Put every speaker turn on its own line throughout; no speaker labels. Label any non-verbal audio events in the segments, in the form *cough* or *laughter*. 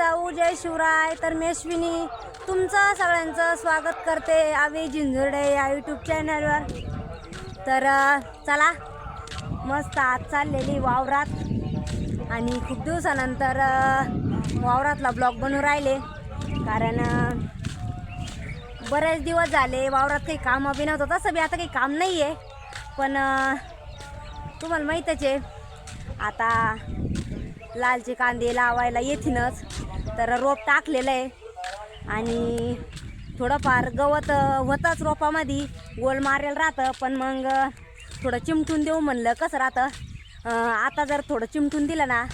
जाऊ जय शिवराय. तर मेश्विनी तुमचं सगळ्यांचं स्वागत करते आवी झिंझुर्डे या यूट्यूब चॅनलवर तर चला. मस्त आज चाललेली वावरात. आणि खूप दिवसानंतर वावरातला ब्लॉग बनवून राहिले. कारण बरेच दिवस झाले वावरात काही काम अभि नव्हतं. तसं बी आता काही काम नाही आहे पण तुम्हाला माहीतच आहे. आता लालचे कांदे लावायला येतीनच तर रोप टाकलेलं आहे. आणि थोडंफार गवत होतंच रोपामध्ये. गोल मारेल राहतं पण मग थोडं चिमटून देऊ म्हणलं. कसं राहतं? आता जर थोडं चिमटून दिलं ना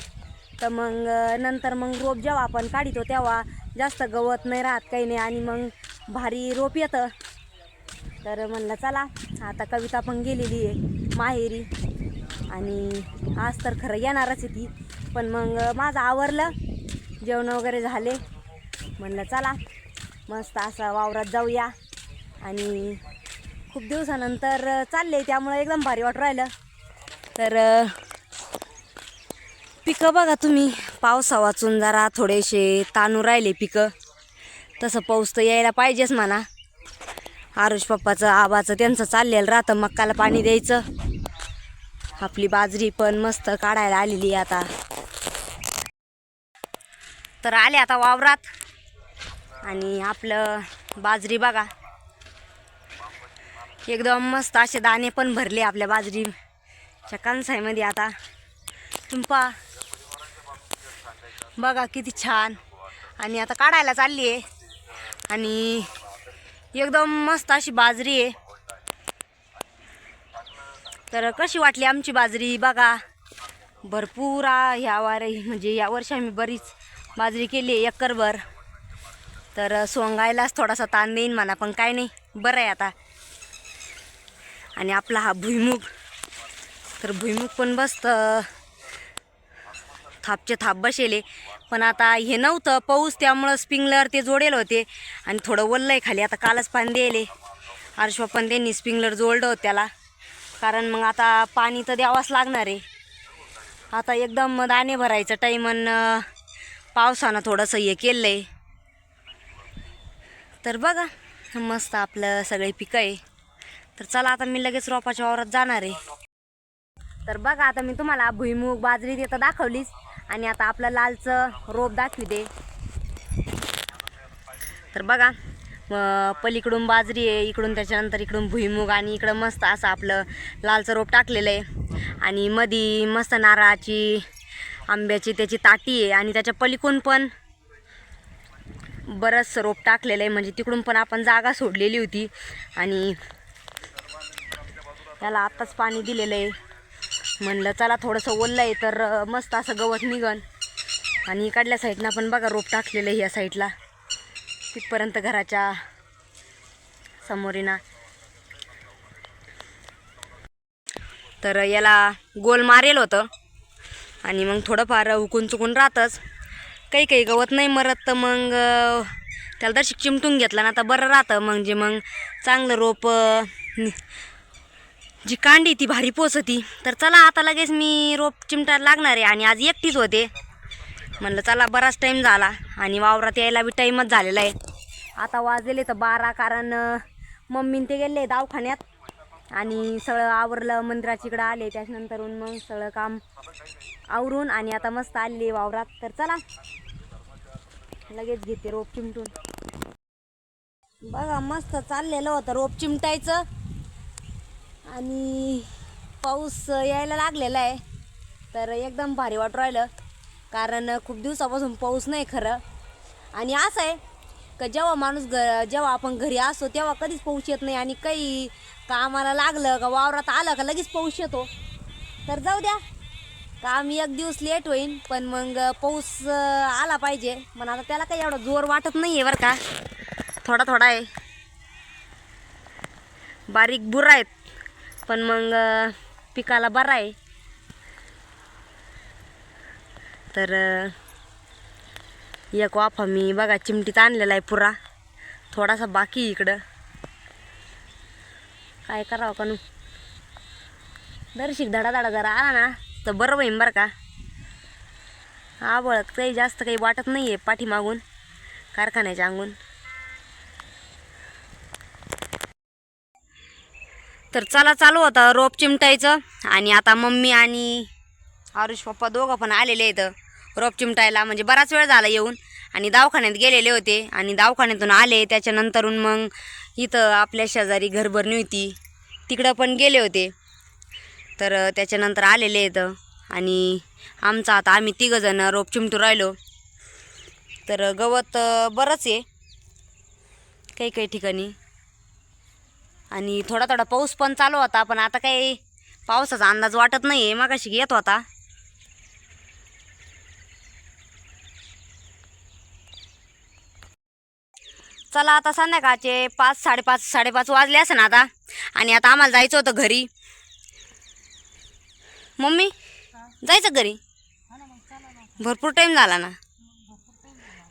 तर मग नंतर मग रोप जेव्हा आपण काढितो तेव्हा जास्त गवत नाही राहत काही नाही. आणि मग भारी रोप येतं. तर म्हणलं चला आता कविता पण गेलेली आहे माहेरी. आणि आज तर खरं येणारच आहे ती. पण मग माझं आवरलं. जेवण वगैरे झाले. म्हणलं चला मस्त असं वावरात जाऊया. आणि खूप दिवसानंतर चालले त्यामुळं एकदम भारी वाटू राहिलं. तर पिकं बघा तुम्ही. पावसा वाचून जरा थोडेसे ताणू राहिले पिकं. तसं पाऊस तर यायला पाहिजेच म्हणा. आरुष पप्पाचं आबाचं त्यांचं चाललेलं राहतं मक्काला पाणी द्यायचं. आपली बाजरी पण मस्त काढायला आलेली आहे आता. तर आले आता वावरात. आणि आपलं बाजरी बघा. एकदम मस्त असे दाणे पण भरले आपल्या बाजरीच्या कणसाईमध्ये आता. तुंपा बघा किती छान. आणि आता काढायला चालली आहे आणि एकदम मस्त अशी बाजरी आहे. तर कशी वाटली आमची बाजरी? बघा. भरपूर ह्या वारे म्हणजे या वर्षी आम्ही बरीच बाजरी केली आहे एकरभर. तर सोंगायलाच थोडासा ताण देईन म्हणा पण काय नाही बरं आहे आता. आणि आपला हा भुईमुग. तर भुईमुग पण बसतं थापचे थाप बसेले. पण आता हे नव्हतं पाऊस त्यामुळं स्प्रिंगलर ते जोडेल होते. आणि थोडं ओललं आहे खाली आता कालच पाणी द्यायले. आरशवा पण त्यांनी स्प्रिंगलर जोडलं होतं त्याला. कारण मग आता पाणी तर द्यावंच लागणार आहे. आता एकदम दाणे भरायचं टाईमन पावसानं थोडंसं हे केलं आहे तर बघा मस्त आपलं सगळे पिकं आहे. तर चला आता मी लगेच रोपाच्या वावरात जाणार आहे. तर बघा आता मी तुम्हाला भुईमुग बाजरी ते तर दाखवलीच. आणि आता आपलं लालचं रोप दाखवते तर बघा पलीकडून बाजरी आहे इकडून त्याच्यानंतर इकडून भुईमुग आणि इकडं मस्त असं आपलं लालचं रोप टाकलेलं आहे. आणि मधी मस्त नारळाची आंब्याची त्याची ताटी आहे आणि त्याच्या पलीकडून पण बरंच रोप टाकलेलं आहे. म्हणजे तिकडून पण आपण जागा सोडलेली होती. आणि त्याला आत्ताच पाणी दिलेलं आहे. म्हणलं चला थोडंसं ओललं आहे तर मस्त असं गवत निघन. आणि इकडल्या साईडनं पण बघा रोप टाकलेलं आहे या साईडला. तिथपर्यंत घराच्या समोरीना तर याला गोल मारेल होतं. आणि मग थोडंफार उकून चुकून राहतंच. काही काही गवत नाही मरत तर मग त्याला तशी चिमटून घेतलं ना आता बरं राहतं. म्हणजे मग चांगलं रोप जी कांडी ती भारी पोचती तर चला आता लगेच मी रोप चिमटायला लागणार आहे आणि आज एकटीच होते. म्हणलं चला बराच टाईम झाला आणि वावरात यायला बी टाईमच झालेला आहे. आता वाजलेले तर बारा कारण मम्मीन ते गेले दवाखान्यात. आणि सगळं आवरलं मंदिराच्या इकडं आले त्याच्यानंतरून मग सगळं काम आवरून आणि आता मस्त आले वावरात. तर चला लगेच घेते रोप चिमटून. बघा मस्त चाललेलं होतं रोप चिमटायचं. आणि पाऊस यायला लागलेला आहे. तर एकदम भारी वाटू राहिलं. कारण खूप दिवसापासून पाऊस नाही खरं. आणि असं आहे का जेव्हा माणूस घ जेव्हा आपण घरी असतो तेव्हा कधीच पाऊस येत नाही आणि काही कामाला लागलं का वावरात आलं का लगेच पाऊस येतो. तर जाऊ द्या. काम एक दिवस लेट होईल पण मग पाऊस आला पाहिजे. पण आता त्याला काही एवढा जोर वाटत नाही आहे बरं का. थोडा थोडा आहे. बारीक बुरा आहेत. पण मग पिकाला बरा आहे. तर एक वाफा मी बघा चिमटीत आणलेला आहे पुरा. थोडासा बाकी इकडं. काय करावं का नू दर्शिक धडा धडा जरा आला ना तर बरं होईन बरं का? आबळ काही जास्त काही वाटत नाही आहे पाठीमागून कारखान्याच्या अंगून. तर चला चालू होता रोप चिमटायचं आणि आता मम्मी आणि आरुष पप्पा दोघं पण आलेले आहेत. रोप चिमटायला म्हणजे बराच वेळ झाला येऊन. आणि दवाखान्यात गेलेले होते. आणि दवाखान्यातून आले. त्याच्यानंतरून मग इथं आपल्या शेजारी घरभरणी होती. तिकडं पण गेले होते. तर त्याच्यानंतर आलेले आहेत आणि आमचं आता आम्ही तिघंजण रोप चिमटू राहिलो. तर गवत बरंच आहे. काही काही ठिकाणी. आणि थोडा थोडा पाऊस पण चालू होता. पण आता काही पावसाचा अंदाज वाटत नाही आहे मगाशी येत होता. चला आता संध्याकाळचे पाच साडेपाच साडेपाच वाजले असं ना आता. आणि आता आम्हाला जायचं होतं घरी. मम्मी जायचं घरी? भरपूर टाईम झाला ना.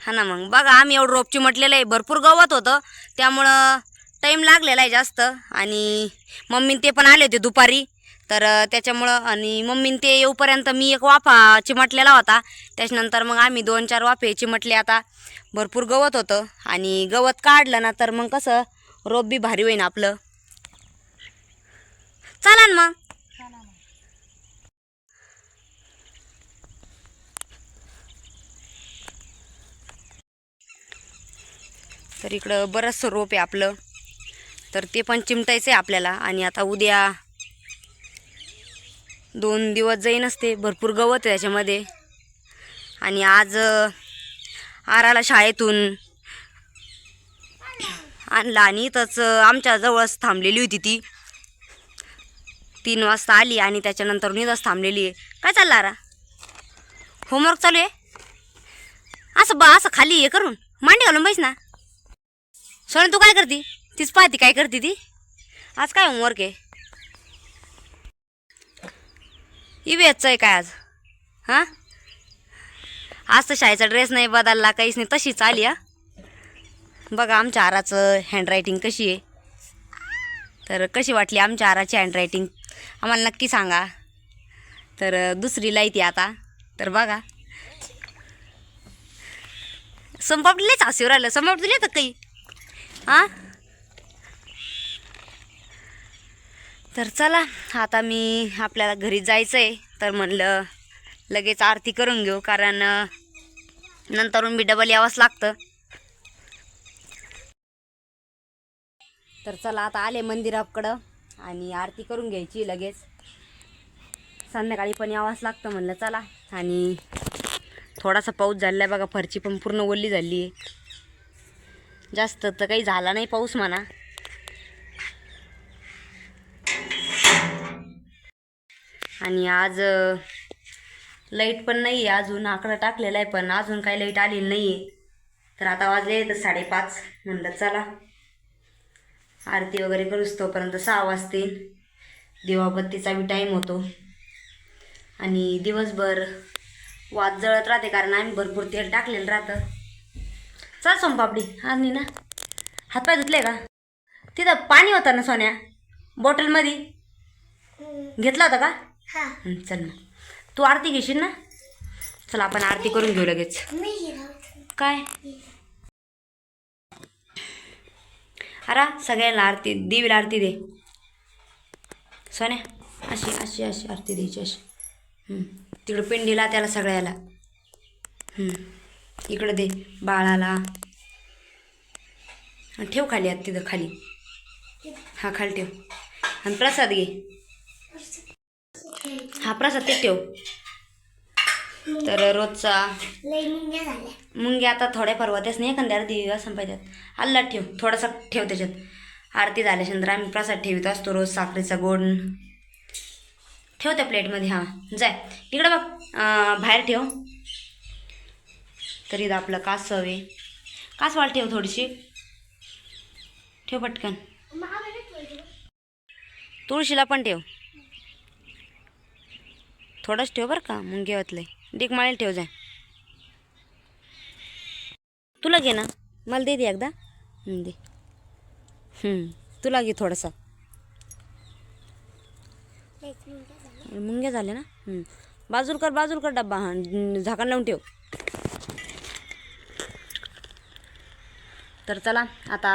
हा ना मग. बघा आम्ही एवढं रोपची म्हटलेलं आहे. भरपूर गवत होतं. त्यामुळं टाईम लागलेला आहे जास्त. आणि मम्मी ते पण आले होते दुपारी. तर त्याच्यामुळं आणि मम्मीन ते येऊपर्यंत मी एक वाफा चिमटलेला होता. त्याच्यानंतर मग आम्ही दोन चार वाफे चिमटले आता. भरपूर गवत होतं आणि गवत काढलं ना तर मग कसं रोप बी भारी होईन आपलं. चला ना मग. तर इकडं बरंचसं रोप आहे आपलं. तर ते पण चिमटायचं आहे आपल्याला आणि आता उद्या दोन दिवस जाईन असते भरपूर गवत आहे त्याच्यामध्ये. आणि आज आराला शाळेतून आणला आणि तच आमच्या जवळच थांबलेली होती ती. तीन वाजता आली आणि त्याच्यानंतर इथंच थांबलेली आहे. काय चाललं आरा? होमवर्क चालू आहे? असं बा असं खाली हे करून मांडी घालून बैस ना. सोन तू काय करती? तीच पाहती काय करते ती? आज काय होमवर्क आहे? इवेचं आहे काय आज? हां? आज तर शाळेचा ड्रेस नाही बदलला काहीच नाही. तशीच आली हा? बघा आमच्या आराचं हँडरायटिंग कशी आहे. तर कशी वाटली आमच्या आराची हँडरायटिंग आम्हाला नक्की सांगा. तर अं, दुसरीला येते आता. तर बघा. संपापलेच हसीवर राहिलं संपाप दिले तर काही? हां? तर चला आता मी आपल्याला घरी जायचं आहे तर म्हणलं लगेच आरती करून घेऊ कारण नंतरून मी डबल यावंच लागतं. तर चला आता आले मंदिराकडं आणि आरती करून घ्यायची लगेच. संध्याकाळी पण यावंच लागतं म्हणलं चला. आणि थोडासा पाऊस झालेला आहे बघा फरची पण पूर्ण ओली झाली आहे जास्त तर काही झाला नाही पाऊस म्हणा. आणि आज लाइट पण नाही आहे अजून आकडा टाकलेला आहे पण अजून काही लाइट आलेली नाही आहे तर आता वाजले तर साडेपाच. म्हणलं चला आरती वगैरे करूच तोपर्यंत सहा वाजतील. दिवाबत्तीचा बी टाईम होतो. आणि दिवसभर वाद जळत राहते कारण आम्ही भरपूर तेल टाकलेलं राहतं. चल सोमपापडी आणि ना हातपाय धुतले का? तिथं पाणी होतं ना सोन्या? बॉटलमध्ये? घेतला होता का? हं, चल मग. तू आरती घेशील ना? चल आपण आरती करून घेऊ लगेच. काय? अरा सगळ्यांना आरती देवीला आरती दे. सोन्या अशी अशी अशी आरती द्यायची अशी. तिकडं पिंडीला त्याला सगळ्याला. इकडं दे बाळाला. ठेव खाली आत तिथं खाली. हा खाली ठेव. आणि प्रसाद घे. हा प्रसाद ते ठेव. तर रोजचा मुंग्या आता थोड्याफार होत्याच नाही एखाद्या अर्धी पाहिजेत अल्ला ठेव थोडासा ठेव त्याच्यात. आरती झाल्याच्यानंतर आम्ही प्रसाद ठेवत असतो रोज साखरेचा गोड. ठेव त्या प्लेटमध्ये हां. जाय. इकडं बघ बाहेर ठेव. तरी आपलं कासव आहे. कासवाल ठेव थोडीशी. ठेव पटकन. तुळशीला पण ठेव. थोडंच ठेव बरं का मुंगे होतलंय डिक माळेल ठेव जाय. तुला घे ना मला दे दे एकदा. दे. तुला घे थोडासा. मुंग्या झाल्या ना? बाजूल कर बाजूल कर डब्बा हा झाकण लावून ठेव. तर चला आता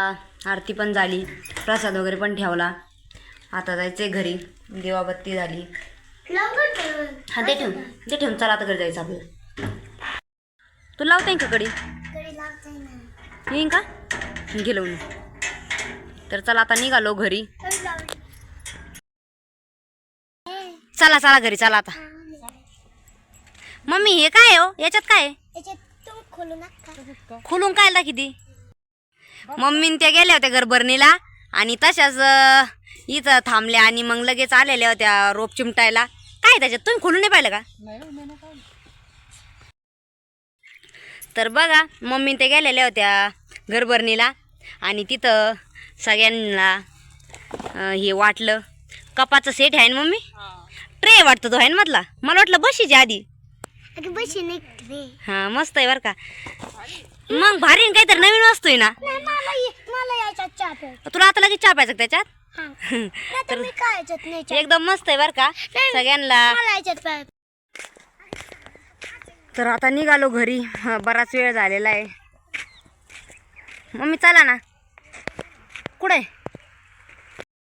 आरती पण झाली प्रसाद वगैरे पण ठेवला. आता जायचंय घरी देवाबत्ती झाली. हा ते ठेवून. ते ठेवून. चला आता घरी जायचं आपल्याला. तू लावता का कडी येईन का? गेलो तर चला आता निघालो घरी. चला चला घरी चला आता. मम्मी हे काय हो? याच्यात काय? खुलून काय आला किती मम्मीन त्या गेल्या होत्या गरबरणीला आणि तशाच इथं थांबल्या आणि मग लगेच आलेल्या होत्या रोप चिमटायला. काय त्याच्यात? तुम्ही खोलून नाही पाहिलं का? तर बघा मम्मी ते गेलेल्या होत्या घरभरणीला आणि तिथं सगळ्यांना हे वाटलं. कपाचं सेट आहे ना मम्मी? ट्रे वाटतं तो आहे ना मधला? मला वाटलं बशीच्या आधी.
बशी नाही
हा मस्त आहे बरं का. मग भारी काहीतरी नवीन वस्तू आहे ना. तुला आता लगेच चहा प्यायचा का त्याच्यात?
हा. *laughs* तर मी काय यायच्यात नाही चहा.
एकदम मस्त आहे बरं का. सगळ्यांना
मला प्यायचा.
तर आता निघालो घरी. हा, बराच वेळ झालेला आहे. मम्मी चला ना. कुठे